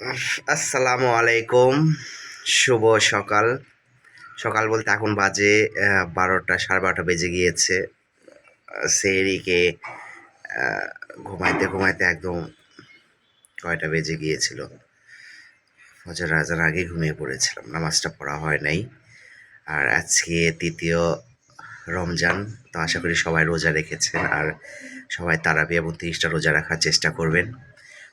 আসসালামু আলাইকুম। শুভ সকাল। সকাল বলতে এখন বাজে বারোটা, সাড়ে বারোটা বেজে গিয়েছে। সেরিকে ঘুমাইতে ঘুমাইতে একদম কয়টা বেজে গিয়েছিল? ফজর রাজার আগে ঘুমিয়ে পড়েছিলাম, নামাজটা পড়া হয় নাই। আর আজকে তৃতীয় রমজান, তো আশা করি সবাই রোজা রেখেছেন, আর সবাই তারাবি এবং তিরিশটা রোজা রাখার চেষ্টা করবেন।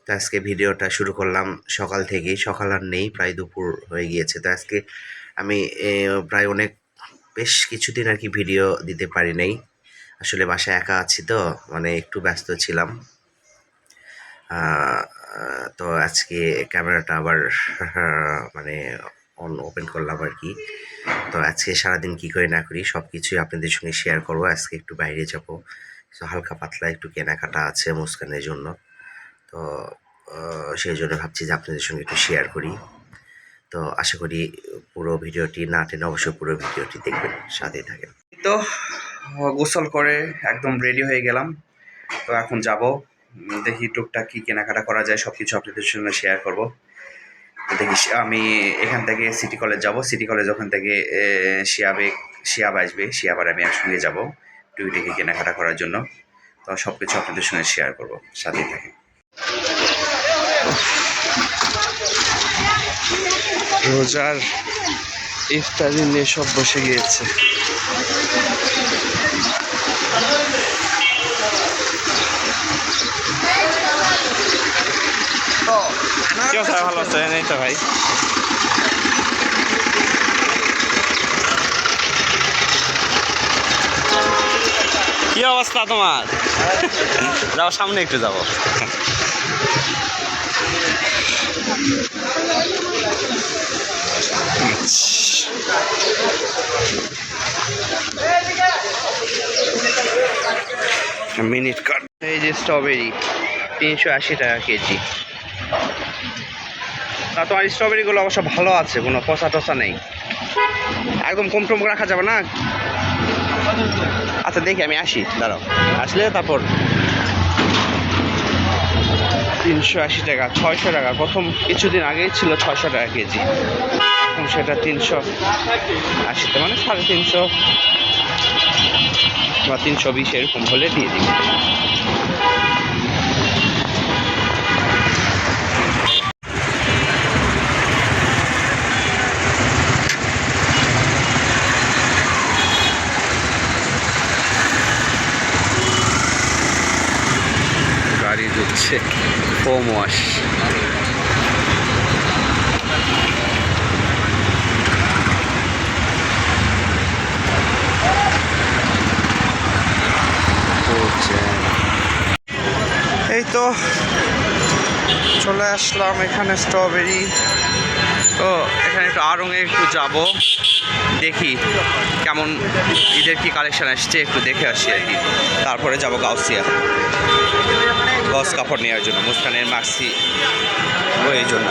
তো আজকে ভিডিওটা শুরু করলাম সকাল থেকেই, সকাল আর নেই, প্রায় দুপুর হয়ে গিয়েছে। তো আজকে আমি প্রায় অনেক, বেশ কিছুদিন আর কি ভিডিও দিতে পারি নাই। আসলে বাসায় একা আছি তো মানে একটু ব্যস্ত ছিলাম। তো আজকে ক্যামেরাটা আবার মানে অন ওপেন করলাম আর কি। তো আজকে সারাদিন কী করে না করি সব কিছুই আপনাদের সঙ্গে শেয়ার করব। আজকে একটু বাইরে যাব হালকা পাতলা একটু কেনাকাটা আছে মুস্কানের জন্য। তো সেই জন্য ভাবছি যে আপনাদের সঙ্গে একটু শেয়ার করি। তো আশা করি পুরো ভিডিওটি না টেনে অবশ্যই পুরো ভিডিওটি দেখবেন সাথে থাকেন। তো গোসল করে একদম রেডি হয়ে গেলাম। তো এখন যাব দেখি টুকটাক কী কেনাকাটা করা যায় সব কিছু আপনাদের সঙ্গে শেয়ার করব। দেখি আমি এখান থেকে সিটি কলেজ যাব। সিটি কলেজ ওখান থেকে শিয়াবে, শিয়াব আসবে। শিয়াবার আমি একসঙ্গে যাব টুইটিকে কেনাকাটা করার জন্য। তো সব কিছু আপনাদের সঙ্গে শেয়ার করব, সাথেই থাকেন। রোজার ইফতারি নিয়ে সব বসে গিয়েছে। ভালো আছে? এই তো ভাই। কি অবস্থা তোমার? যাও সামনে একটু যাব। Minute cut. এই যে স্ট্রবেরি তিনশো আশি টাকা কেজি। তা তোমার স্ট্রবেরিগুলো অবশ্য ভালো আছে, কোনো পচা টসা নেই। একদম কম টম রাখা যাবে না? আচ্ছা দেখি, আমি আসি, দাঁড়াও। আসলে তারপর তিনশো আশি টাকা, ছয়শো টাকা। প্রথম কিছুদিন আগেই ছিল ছয়শো টাকা কেজি। এখন সেটা তিনশো আশিতে মানে সাড়ে তিনশো বা তিনশো বিশ এরকম হলে দিয়ে দিই গাড়ি ঢুকছে। ফোম ওয়াশ এই তো চলে আসলাম এখানে স্ট্রবেরি। তো এখানে একটু আরঙে একটু যাব। দেখি কেমন ঈদের কি কালেকশন আসছে একটু দেখে আসি আর কি। তারপরে যাব গাউসিয়া। গস কাপড় নেওয়ার জন্য, মুস্কানের মাক্সি ওই জন্য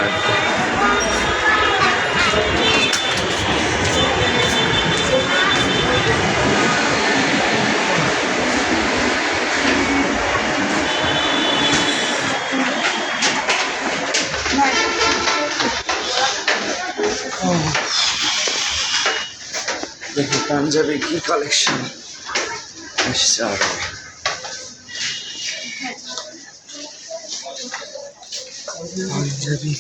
পাঞ্জাবি কি কালেকশন আসছে আরও। পাঞ্জাবি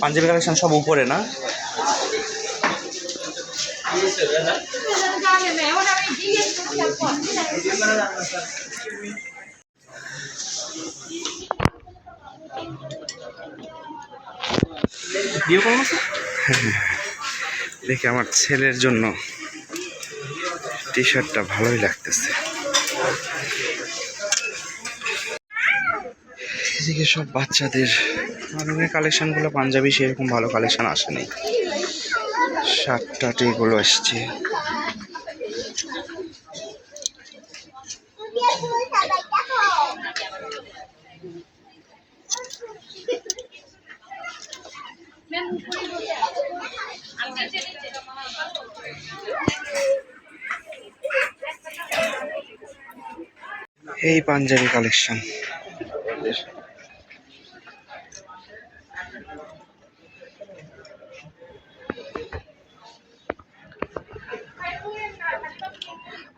পাঞ্জাবি কালেকশন সব উপরে না? দেখি আমার ছেলের জন্য। টি শার্টটা ভালোই লাগতেছে। এদিকে সব বাচ্চাদের কালেকশন কালেকশনগুলো, পাঞ্জাবি সেরকম ভালো কালেকশন আসেনি। শার্ট টাট এগুলো এসছে। এই পাঞ্জাবি কালেকশন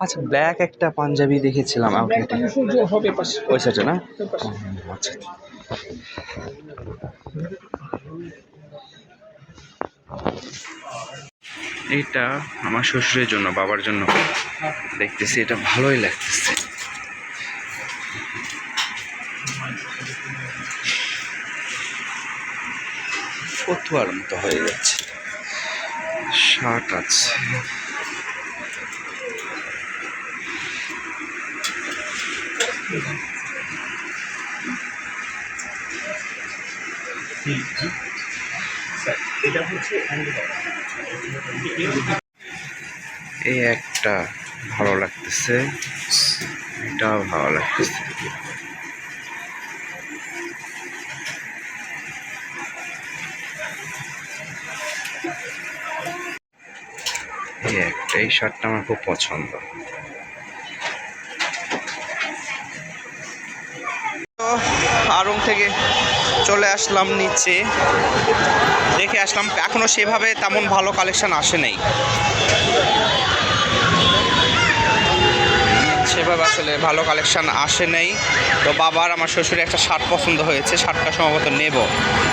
আচ্ছা ব্ল্যাক একটা পাঞ্জাবি দেখেছিলাম ওই না? আচ্ছা। এইটা আমার শ্বশুরের জন্য, বাবার জন্য। দেখতেছি, এটা ভালোই লাগতেছে। ফতুয়ার মতো হয়ে যাচ্ছে। শার্ট আছে। এই একটা ভালো লাগতেছে। এটাও ভালো লাগতেছে। এই একটা এই শার্টটা আমার খুব পছন্দ। আরং থেকে চলে আসলাম নিচে। দেখে আসলাম, এখনও সেভাবে তেমন ভালো কালেকশন আসে নাই। সেভাবে আসলে ভালো কালেকশন আসে নাই। তো বাবার, আমার শ্বশুরের একটা শার্ট পছন্দ হয়েছে, শার্টটা সম্ভবত নেব।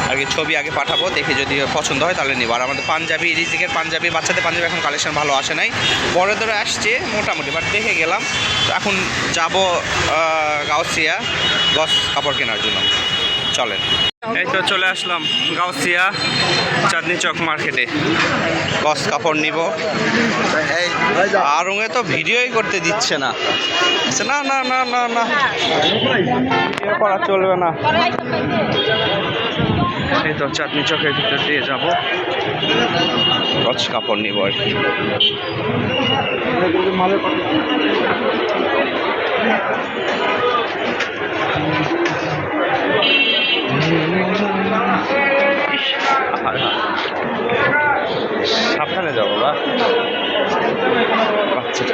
আর কি ছবি আগে পাঠাবো, দেখে যদি পছন্দ হয় তাহলে নেব। আর আমাদের পাঞ্জাবি, রিজিকের পাঞ্জাবি, বাচ্চাদের পাঞ্জাবি এখন কালেকশন ভালো আসে নাই। বড়দের আসছে মোটামুটি বাট দেখে গেলাম, তো এখন যাব গাউসিয়া গস কাপড় কেনার জন্য। চলেন। এই তো চলে আসলাম গাউসিয়া চাঁদনি চক মার্কেটে। গস কাপড় নিব। আরঙে তো ভিডিওই করতে দিচ্ছে না। না না না না না। ভিডিও করা চলবে না। এই তো চাঁদনি চকের ভিতর দিয়ে যাব। গছ কাপড় নিব আর কি। সাবধানে যাব বা? বাচ্চাটা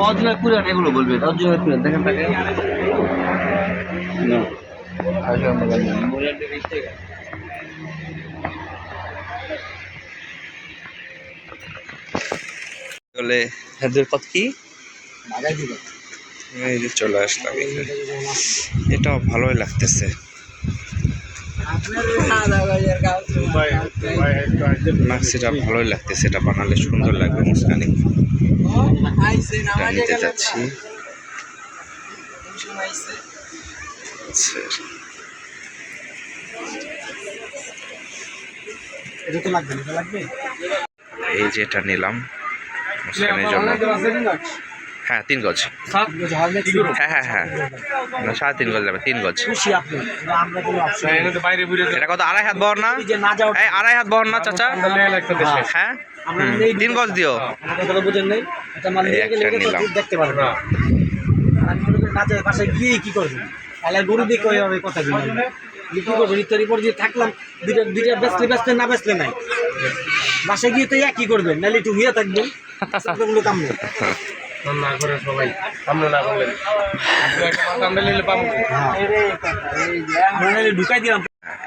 অরিজিনাল কুরিয়ান এগুলো বলবেন অরিজিনাল কুরিয়ান দেখেন তাকে। না। বলে হেদের কত কি? চলে আসলাম। এটাও ভালোই লাগতেছে। ম্যাক্সিটা ভালোই লাগতেছে এটা বানালে সুন্দর লাগবে মুসকানি নিতে যাচ্ছি। এই যে এটা নিলাম, মুসকানের জন্য। হ্যাঁ তিন গজ। করব হ্যাঁ হ্যাঁ হ্যাঁ। সাড়ে তিন গজ যাবে তিন গজ। খুশি আপনি। আমরা কোনো অপশন এটা কত আড়াই হাত বহর না? যে না যাও এই আড়াই হাত বহর না চাচা? হ্যাঁ? আমরা তিন গজ দিও। দেখতে পারবে গিয়ে কি করবেন তাহলে গরু দিয়ে হবে কথা যে থাকলাম দুইটা দুইটা বেচলে বেচলে না বেচলে নাই। বাসায় গিয়ে তো একই করবেন নাহলে একটু হুইয়া থাকবেন। কাম নেই। না করে সবাই সামনে না করলে। সামনে নিলে পাবো। ঢুকাই দিলাম।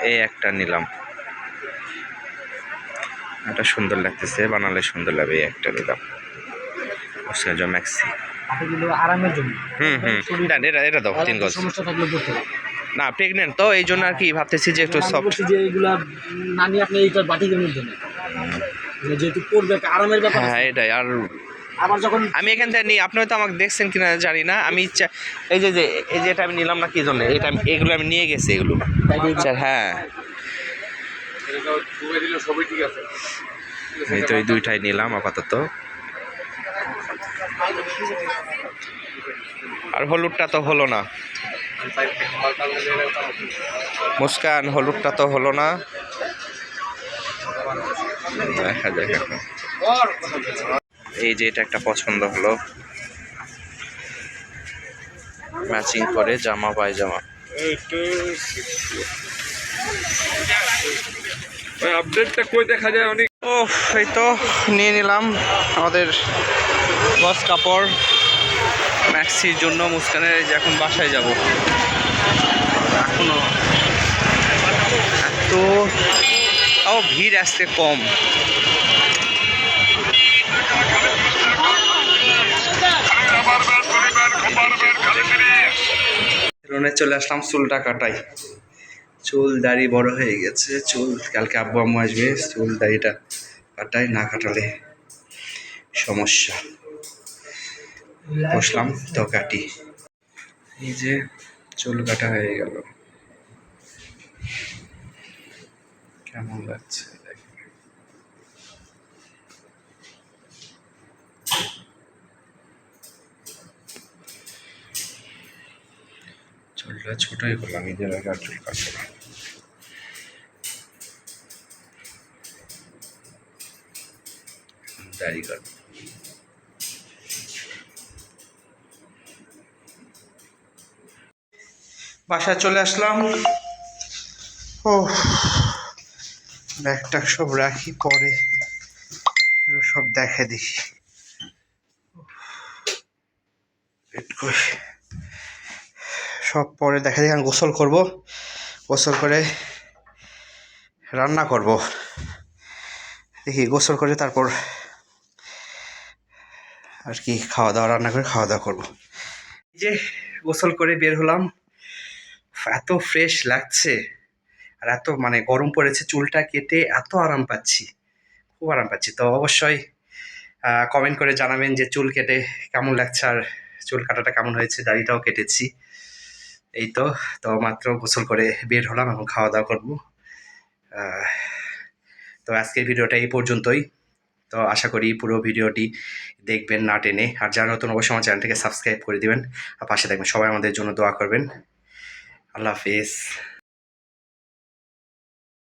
এই একটা নিলাম। এটা সুন্দর লাগতেছে বানালে সুন্দর লাগবে এই একটা নিলাম। ম্যাক্সি। আরামের জন্য। হুম এটা এটা দাও তিন গজ। সমস্যা থাকলে না প্রেগনেন্ট তো এই জন্য আর কি ভাবতেছি যে একটু সফট যে এগুলা না আপনি এইটা বাটিকের মধ্যে মানে যেহেতু একটা আরামের ব্যাপার হ্যাঁ এটাই। আর আমি এখান থেকে নিই আপনি হয়তো আমাকে দেখছেন কিনা জানি না। আমি এই যে যে এই যে এটা আমি নিলাম না কি জন্য? এটা আমি এগুলো আমি নিয়ে গেছি এগুলো। আচ্ছা, হ্যাঁ। এই তো এই দুইটাই নিলাম আপাতত। আর হলুদটা তো হলো না। মুস্কান হলুদটা তো হলো না। দেখা যাক এই যে এটা একটা পছন্দ হলো। ম্যাচিং করে জামা পায়জামা। আপডেটটা কই দেখা যায় অনেক? ও এই তো নিয়ে নিলাম আমাদের বস কাপড় ম্যাক্সির জন্য মুস্কানের যে এখন বাসায় যাব। এখনও এত তাও ভিড় আসতে কম। সেলুনে চলে আসলাম চুলটা কাটাই চুল দাড়ি বড় হয়ে গেছে। চুল কালকে আব্বু আম্মু আসবে, চুল দাড়িটা কাটাই, না কাটালে সমস্যা। বসলাম তো কাটি এই যে চুল কাটা হয়ে গেল। কেমন লাগছে? চুলটা ছোটই করলাম ঈদের আগে আর চুল কাটবো না বাসায় চলে আসলাম। ও, ব্যাগটা সব রাখি, পরে সব দেখে দেখি পেট কই। সব পরে দেখা আমি গোসল করব। গোসল করে রান্না করব। দেখি, গোসল করে তারপর আর কি খাওয়া দাওয়া রান্না করে খাওয়া দাওয়া করব যে গোসল করে বের হলাম। এত ফ্রেশ লাগছে আর এত মানে গরম পড়েছে চুলটা কেটে, এত আরাম পাচ্ছি। খুব আরাম পাচ্ছি। তো অবশ্যই কমেন্ট করে জানাবেন যে চুল কেটে কেমন লাগছে আর চুল কাটাটা কেমন হয়েছে, দাড়িটাও কেটেছি। এই তো তো মাত্র গোসল করে বের হলাম এখন খাওয়া দাওয়া করব তো আজকের ভিডিওটা এই পর্যন্তই। তো আশা করি পুরো ভিডিওটি দেখবেন না টেনে। আর যারা নতুন অবশ্যই আমার চ্যানেলটাকে সাবস্ক্রাইব করে দিবেন। আর পাশে থাকবেন, সবাই আমাদের জন্য দোয়া করবেন। আল্লাহ হাফিজ।